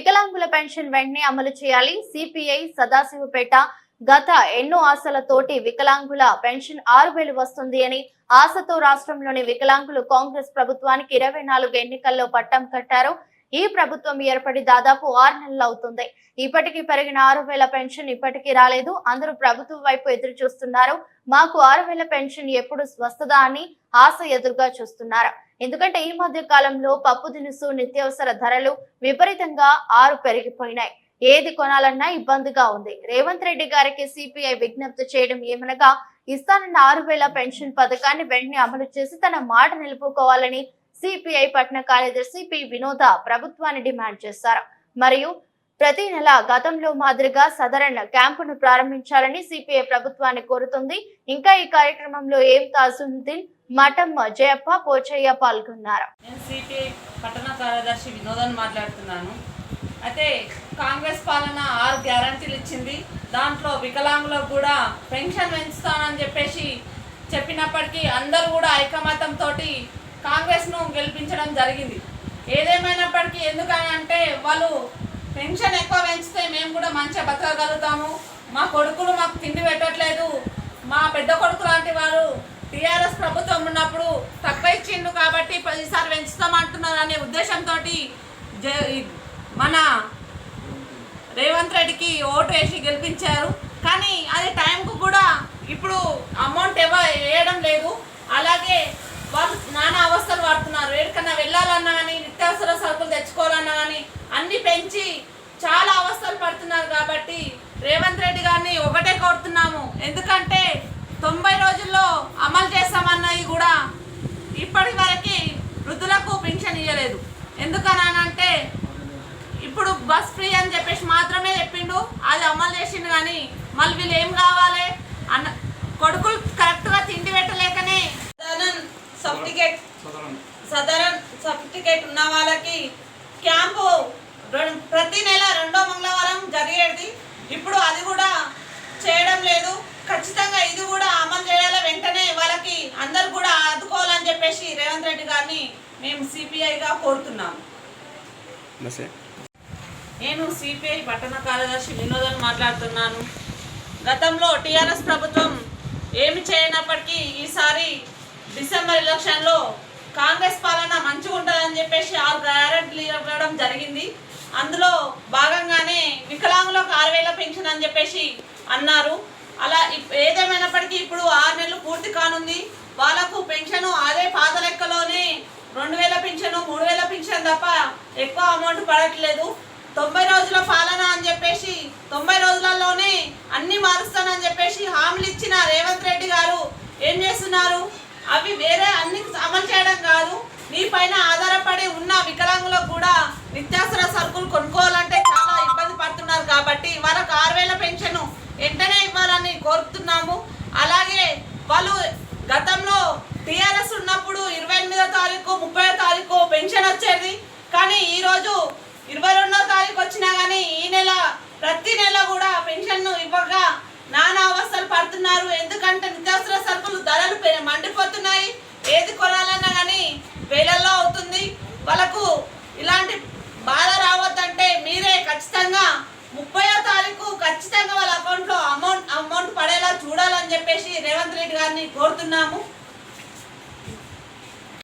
వికలాంగుల పెన్షన్ వెంటనే అమలు చేయాలి. సిపిఐ సదాశివపేట గత ఎన్నో ఆశలతోటి వికలాంగుల పెన్షన్ ఆరు వేలు వస్తుంది అని ఆశతో రాష్ట్రంలోని వికలాంగులు కాంగ్రెస్ ప్రభుత్వానికి ఇరవై నాలుగు ఎన్నికల్లో పట్టం కట్టారు. ఈ ప్రభుత్వం ఏర్పడి దాదాపు ఆరు నెలలు అవుతుంది. ఇప్పటికీ పెరిగిన ఆరు వేల పెన్షన్ ఇప్పటికీ రాలేదు. అందరూ ప్రభుత్వం వైపు ఎదురు చూస్తున్నారు. మాకు ఆరు వేల పెన్షన్ ఎప్పుడు వస్తుందా అని ఆశ ఎదురుగా చూస్తున్నారు. ఎందుకంటే ఈ మధ్య కాలంలో పప్పు దినుసు నిత్యావసర ధరలు విపరీతంగా ఆరు పెరిగిపోయినాయి. ఏది కొనాలన్నా ఇబ్బందిగా ఉంది. రేవంత్ రెడ్డి గారికి సిపిఐ విజ్ఞప్తి చేయడం ఏమనగా ఇస్తానన్న ఆరు వేల పెన్షన్ పథకాన్ని వెంటనే అమలు చేసి తన మాట నిలుపుకోవాలని సిపిఐ పట్న కార్యదర్శి పి వినోద ప్రభుత్వాన్ని డిమాండ్ చేశారు. మరియు ప్రతి నెల గతంలో మాదిరిగా సదరన్ క్యాంపును ప్రారంభించాలని సిపిఐ ప్రభుత్వాన్ని కోరుతుంది. ఇంకా ఈ కార్యక్రమంలో ఏం తాజుద్దీన్ మఠం జయప్ప పోచయ్య పాల్గొన్నారు. నేను సిపిఐ పట్టణ కార్యదర్శి వినోదన్ మాట్లాడుతున్నాను. అయితే కాంగ్రెస్ పాలన ఆరు గ్యారంటీలు ఇచ్చింది. దాంట్లో వికలాంగులకు కూడా పెన్షన్ పెంచుతానని చెప్పేసి చెప్పినప్పటికీ అందరూ కూడా ఐకమత్యంతో కాంగ్రెస్ను గెలిపించడం జరిగింది. ఏదేమైనప్పటికీ ఎందుకని అంటే వాళ్ళు పెన్షన్ ఎక్కువ పెంచితే మేము కూడా మంచిగా బతకగలుగుతాము. మా కొడుకులు మాకు తిండి పెట్టట్లేదు. మా పెద్ద కొడుకు లాంటి వారు టీఆర్ఎస్ ప్రభుత్వం ఉన్నప్పుడు తక్కువ ఇచ్చిండు కాబట్టి ఈసారి పెంచుతామంటున్నారు అనే ఉద్దేశంతో మన రేవంత్ రెడ్డికి ఓటు వేసి గెలిపించారు. కానీ అది టైంకు కూడా ఇప్పుడు అమౌంట్ ఎవ వేయడం లేదు. అలాగే వాళ్ళు నానా అవస్థలు పడుతున్నారు. ఎక్కడికన్నా వెళ్ళాలన్నా కానీ నిత్యావసర సరుకులు తెచ్చుకోవాలన్నా కానీ అన్ని పెంచి చాలా అవస్థలు పడుతున్నారు కాబట్టి రేవంత్ రెడ్డి గారిని ఒకటే కోరుతున్నాము. ఎందుకంటే తొంభై రోజుల్లో ఇప్పటి వరకు వృద్ధులకు పెన్షన్ ఇవ్వలేదు ఎందుకనంటే ఇప్పుడు బస్ ఫ్రీ అని చెప్పేసి మాత్రమే చెప్పిండు. అది అమలు చేసిండు కానీ మళ్ళీ వీళ్ళు ఏం కావాలి? అన్న కొడుకులు కరెక్ట్గా తిండి పెట్టలేకనే సదరన్ సర్టిఫికేట్ సదరన్ సర్టిఫికేట్ ఉన్న వాళ్ళకి క్యాంపు ప్రతి నెల రెండో మంగళవారం జరిగేది. ఇప్పుడు అది కూడా చేయడం లేదు. ఖచ్చితంగా ఇది కూడా అమలు చేయాలి. వెంటనే వాళ్ళకి అందరు కూడా ఆదుకోవాలని చెప్పేసి గారిని మేము సిపిఐగా కోరుతున్నాము నేను సిపిఐ పట్టణ కార్యదర్శి వినోదన్ మాట్లాడుతున్నాను. గతంలో టీఆర్ఎస్ ప్రభుత్వం ఏమి చేయనప్పటికీ ఈసారి డిసెంబర్ ఎలక్షన్లో కాంగ్రెస్ పాలన మంచిగా ఉంటుందని చెప్పేసి ఆరు గ్యారెంటీలు ఇవ్వడం జరిగింది. అందులో భాగంగానే వికలాంగులకు ఆరు వేల పెన్షన్ అని చెప్పేసి అన్నారు. అలా ఏదేమైనప్పటికీ ఇప్పుడు ఆరు నెలలు పూర్తి కానుంది. వాళ్ళకు పెన్షన్ అదే పాత లెక్కలోనే రెండు వేల పింఛను మూడు వేల పింఛను తప్ప ఎక్కువ అమౌంట్ పడట్లేదు. తొంభై రోజుల పాలన అని చెప్పేసి తొంభై రోజులలోనే అన్ని మారుస్తానని చెప్పేసి హామీలు ఇచ్చిన రేవంత్ రెడ్డి గారు ఏం చేస్తున్నారు? అవి వేరే అన్ని అమలు చేయడం కాదు. మీ పైన ఆధారపడి ఉన్న వికలాంగులకు కూడా నిత్యావసర సరుకులు కొనుక్కోవాలంటే చాలా ఇబ్బంది పడుతున్నారు కాబట్టి వాళ్ళకు ఆరు వేల పెన్షన్ వెంటనే ఇవ్వాలని కోరుతున్నాము. అలాగే వాళ్ళు గతంలో టీఆర్ఎస్ తారీఖు ముప్పై తారీఖు పెన్షన్ వచ్చేది. కానీ ఈరోజు ఇరవై రెండో తారీఖు వచ్చినా కానీ ఈ నెల ప్రతి నెల కూడా పెన్షన్ను ఇవ్వక నానా అవస్థలు పడుతున్నారు. ఎందుకంటే నిత్యావసర సరుకులు ధరలు మండిపోతున్నాయి. ఏది కొనాలన్నా కానీ వేలల్లో అవుతుంది. వాళ్ళకు ఇలాంటి బాధ రావద్దంటే మీరే ఖచ్చితంగా ముప్పయో తారీఖు ఖచ్చితంగా వాళ్ళ అకౌంట్లో అమౌంట్ అమౌంట్ పడేలా చూడాలని చెప్పేసి రేవంత్ రెడ్డి గారిని కోరుతున్నాము.